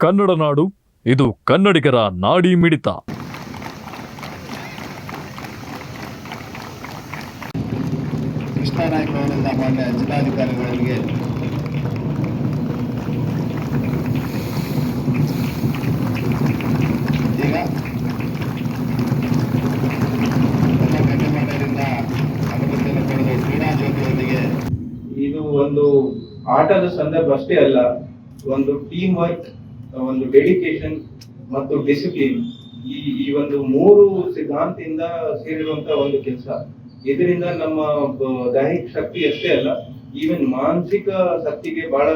ಕನ್ನಡ ನಾಡು ಇದು ಕನ್ನಡಿಗರ ನಾಡಿ ಮಿಡಿತ. ಮಾನ್ಯ ಜಿಲ್ಲಾಧಿಕಾರಿಗಳಿಗೆ ಈಗ ನಮ್ಮ ಗಂಟೆಮಾಡರಿಂದ ಅನುಮತಿಯನ್ನು ಪಡೆದು ಕ್ರೀಡಾ ಜ್ಯೋತಿಯೊಂದಿಗೆ ಇದು ಒಂದು ಆಟದ ಸಂದರ್ಭ ಅಷ್ಟೇ ಅಲ್ಲ ಒಂದು ಟೀಮ್ ವರ್ಕ್ ಒಂದು ಡೆಡಿಕೇಶನ್ ಮತ್ತು ಡಿಸಿಪ್ಲಿನ್ ಈ ಈ ಒಂದು ಮೂರು ಸಿದ್ಧಾಂತದಿಂದ ಸೇರಿರುವಂತ ಒಂದು ಕೆಲಸ. ಇದರಿಂದ ನಮ್ಮ ದೈಹಿಕ ಶಕ್ತಿ ಅಷ್ಟೇ ಅಲ್ಲ ಈವನ್ ಮಾನಸಿಕ ಶಕ್ತಿಗೆ ಬಹಳ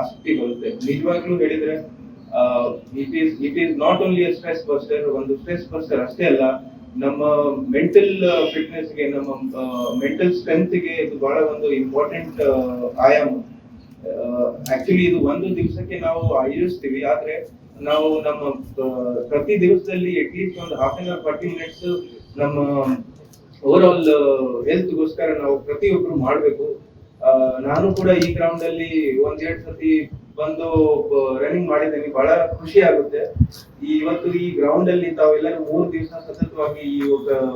ಆಸಕ್ತಿ ಬರುತ್ತೆ. ನಿಜವಾಗ್ಲೂ ಹೇಳಿದ್ರೆ it is it is not only stress buster ಒಂದು ಸ್ಟ್ರೆಸ್ ಬಸ್ಟರ್ ಅಷ್ಟೇ ಅಲ್ಲ, ನಮ್ಮ ಮೆಂಟಲ್ ಫಿಟ್ನೆಸ್ಗೆ ನಮ್ಮ ಮೆಂಟಲ್ ಸ್ಟ್ರೆಂತ್ಗೆ ಇದು ಬಹಳ ಒಂದು ಇಂಪಾರ್ಟೆಂಟ್ ಆಯಾಮ. ಆಕ್ಚುಲಿ ಇದು ಒಂದು ದಿವಸಕ್ಕೆ ನಾವು ಆಯೋಜಿಸ್ತೀವಿ. ಆದ್ರೆ ನಾವು ನಮ್ಮ ಪ್ರತಿ ದಿವಸದಲ್ಲಿ ಅಟ್ಲೀಸ್ಟ್ ಒಂದು half an hour forty minutes ನಮ್ಮ ಓವರ್ ಆಲ್ ಹೆಲ್ತ್ಗೋಸ್ಕರ ನಾವು ಪ್ರತಿಯೊಬ್ರು ಮಾಡಬೇಕು. ನಾನು ಕೂಡ ಈ ಗ್ರೌಂಡ್ ಅಲ್ಲಿ ಒಂದೆರಡು ಸತಿ ಬಂದು ರನ್ನಿಂಗ್ ಮಾಡಿದ್ದೀನಿ. ಬಹಳ ಖುಷಿ ಆಗುತ್ತೆ. ಇವತ್ತು ಈ ಗ್ರೌಂಡ್ ಅಲ್ಲಿ ತಾವೆಲ್ಲರೂ ಮೂರು ದಿವಸ ಸತತವಾಗಿ ಈ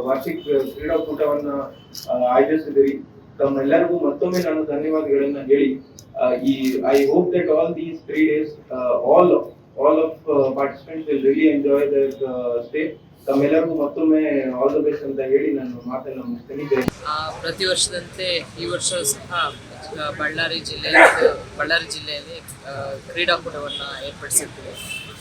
ವಾರ್ಷಿಕ ಕ್ರೀಡಾಕೂಟವನ್ನ ಆಯೋಜಿಸಿದಿರಿ ತಮ್ಮೆಲ್ಲರಿಗೂ ಮತ್ತೊಮ್ಮೆ ನಾನು ಧನ್ಯವಾದಗಳನ್ನ ಹೇಳಿ ಆ, ಈ I hope that all these three days all all of participants will really enjoy the stay ತಮ್ಮೆಲ್ಲರಿಗೂ ಮತ್ತೊಮ್ಮೆ ಆಲ್ ದ ಬೆಸ್ಟ್ ಅಂತ ಹೇಳಿ ನಾನು ಮಾತೆಲ್ಲ ಮುಗಿಸ್ತೇನೆ ಪ್ರತಿ ವರ್ಷದಂತೆ ಈ ವರ್ಷ ಸಹ ಬಳ್ಳಾರಿ ಜಿಲ್ಲೆ ಬಳ್ಳಾರಿ ಜಿಲ್ಲೆಯಲ್ಲಿ ಕ್ರೀಡಾಕೂಟವನ್ನು ಏರ್ಪಡಿಸಿರ್ತೀವಿ.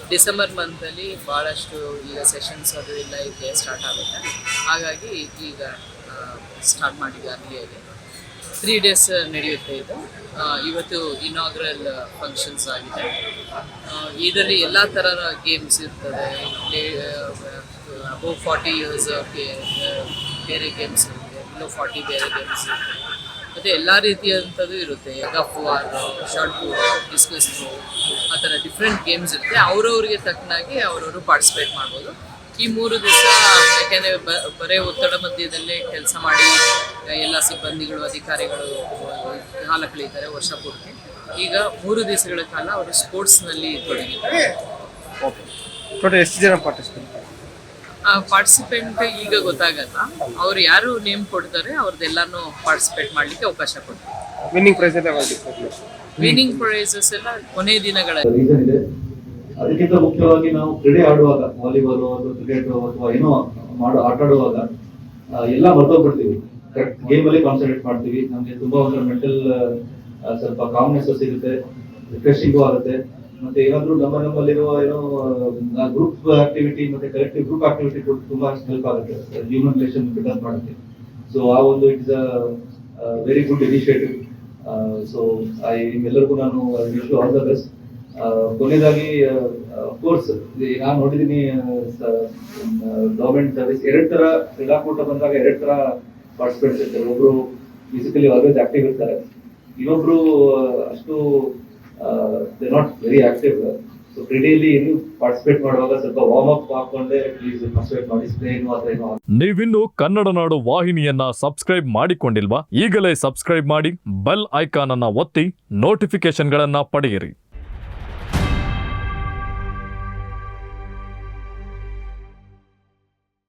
ಡಿಸೆಂಬರ್ ಮಂತಲ್ಲಿ ಭಾಳಷ್ಟು ಈಗ ಸೆಷನ್ಸ್ ಅದು ಎಲ್ಲ ಇದೆ ಸ್ಟಾರ್ಟ್ ಆಗುತ್ತೆ. ಹಾಗಾಗಿ ಈಗ ಸ್ಟಾರ್ಟ್ ಮಾಡಿದ್ವಿ ಅಲ್ಲಿಯಾಗಿ ತ್ರೀ ಡೇಸ್ ನಡೆಯುತ್ತೆ ಇದು. ಇವತ್ತು ಇನಾಗ್ರಲ್ ಫಂಕ್ಷನ್ಸ್ ಆಗಿದೆ. ಇದರಲ್ಲಿ ಎಲ್ಲ ಥರದ ಗೇಮ್ಸ್ ಇರ್ತದೆ. ಅಬೌವ್ ಫಾರ್ಟಿ ಇಯರ್ಸ್ ಬೇರೆ ಗೇಮ್ಸ್ ಇರುತ್ತೆ. ಬಿಲೋ ಫಾರ್ಟಿ ಬೇರೆ ಗೇಮ್ಸ್ ಇರುತ್ತೆ. ಮತ್ತು ಎಲ್ಲ ರೀತಿಯಾದಂಥದ್ದು ಇರುತ್ತೆ. ಗಫ್ ವಾರ್ ಶಾರ್ಟ್ ಪೂ ಡಿಸ್ಕಸ್ ಆ ಥರ ಡಿಫ್ರೆಂಟ್ ಗೇಮ್ಸ್ ಇರುತ್ತೆ. ಅವರವ್ರಿಗೆ ತಕ್ಕನಾಗಿ ಅವರವರು ಪಾರ್ಟಿಸಿಪೇಟ್ ಮಾಡ್ಬೋದು. ಈ ಮೂರು ದಿವಸ ಯಾಕೆಂದರೆ ಬರೇ ಒತ್ತಡ ಮಧ್ಯದಲ್ಲೇ ಕೆಲಸ ಮಾಡಿ ಎಲ್ಲ ಸಿಬ್ಬಂದಿಗಳು ಅಧಿಕಾರಿಗಳು ಕಾಲ ಕಳೀತಾರೆ ವರ್ಷ ಪೂರ್ತಿ. ಈಗ ಮೂರು ದಿವಸಗಳ ಕಾಲ ಅವರು ಸ್ಪೋರ್ಟ್ಸ್ನಲ್ಲಿ ತೊಡಗಿದ್ದಾರೆ. ಟೋಟಲ್ ಎಷ್ಟು ಜನ ಪಾರ್ಟಿಸಿಪೇಟ್ ಪಾರ್ಟಿಸಿಪೆಂಟ್ ಈಗ ಗೊತ್ತಾಗಲ್ಲ. ಅವ್ರು ಯಾರು ನೇಮ್ ಕೊಡ್ತಾರೆ ಅವ್ರದ್ದೆಲ್ಲಾನು ಪಾರ್ಟಿಸಿಪೇಟ್ ಮಾಡಲಿಕ್ಕೆ ಅವಕಾಶ ಕೊಡ್ತಾರೆ. ವಿನ್ನಿಂಗ್ ಪ್ರೈಸ್ ಎಲ್ಲ ಬಂದಿತ್ತು ವಿನ್ನಿಂಗ್ ಪ್ರೈಸಸ್ ಎಲ್ಲ ಕೊನೆ ದಿನಗಳ ರೀಸನ್ ಇದೆ ಅದಕ್ಕಿಂತ ಮುಖ್ಯವಾಗಿ ನಾವು ಕ್ರೀಡೆ ಆಡುವಾಗ, ವಾಲಿಬಾಲು ಅಥವಾ ಕ್ರಿಕೆಟ್ ಅಥವಾ ಏನೋ ಮಾಡೋ, ಆಟ ಆಡುವಾಗ ಎಲ್ಲ ಮರ್ತೋಗ್ಬಿಡ್ತೀವಿ. ಗೇಮ್ ಅಲ್ಲಿ ಕಾನ್ಸಂಟ್ರೇಟ್ ಮಾಡ್ತೀವಿ. ನಮ್ಗೆ ತುಂಬಾ ಒಂದು ಮೆಂಟಲ್ ಸ್ವಲ್ಪ ಕಾಮ್ನೆಸ್ ಸಿಗುತ್ತೆ ರಿಫ್ರೆಶಿಂಗು ಆಗುತ್ತೆ. ಮತ್ತೆ ಏನಾದರೂ ನಮ್ಮ ನಮ್ಮಲ್ಲಿರುವ ಏನೋ ಗ್ರೂಪ್ ಆಕ್ಟಿವಿಟಿ ಮತ್ತೆ ಕಲೆಕ್ಟಿವ್ ಗ್ರೂಪ್ ಆಕ್ಟಿವಿಟಿ ಕೂಡ ತುಂಬಾ ಹೆಲ್ಪ್ ಆಗುತ್ತೆ. ಹ್ಯೂಮನ್ ರಿಲೇಷನ್ ಬಿಲ್ಡಪ್ ಮಾಡುತ್ತೆ. ಸೊ ಆ ಒಂದು it's a very good initiative so I ನಿಮ್ಮೆಲ್ಲರಿಗೂ ನಾನು ವಿಶ್ ಆಲ್ ದ ಬೆಸ್ಟ್ ಕೊನೆಯದಾಗಿ ಕೋರ್ಸ್ ನಾನು ನೋಡಿದ್ದೀನಿ ಗವರ್ಮೆಂಟ್ ಸರ್ವಿಸ್ ಎರಡು ತರ ಕ್ರೀಡಾಕೂಟ ಬಂದಾಗ ಎರಡು ತರ ಪಾರ್ಟಿಸಿಪೇಟ್ಸ್ ಇರ್ತಾರೆ. ಒಬ್ರು ಫಿಸಿಕಲಿ ಆಲ್ವೇಸ್ ಆಕ್ಟಿವ್ ಇರ್ತಾರೆ. ಇನ್ನೊಬ್ರು, ಅಷ್ಟು they not very active so ಕ್ರೀಡೆಯಲ್ಲಿ ಏನು ಪಾರ್ಟಿಸಿಪೇಟ್ ಮಾಡುವಾಗ ಸ್ವಲ್ಪ ವಾರ್ಮ್ ಅಪ್ ಹಾಕೊಂಡೆ ಪ್ಲೀಸ್ ಪಾರ್ಟಿಸಿಪೇಟ್ ಮಾಡಿ ಸ್ಪ್ರೇ ಏನು ಅಥವಾ ಏನೋ ನೀವಿನ್ನು ಕನ್ನಡ ನಾಡು ವಾಹಿನಿಯನ್ನ ಸಬ್ಸ್ಕ್ರೈಬ್ ಮಾಡಿಕೊಂಡಿಲ್ವಾ? ಈಗಲೇ ಸಬ್ಸ್ಕ್ರೈಬ್ ಮಾಡಿ ಬೆಲ್ ಐಕಾನ್ ಅನ್ನ ಒತ್ತಿ ನೋಟಿಫಿಕೇಶನ್ಗಳನ್ನ ಪಡೆಯಿರಿ.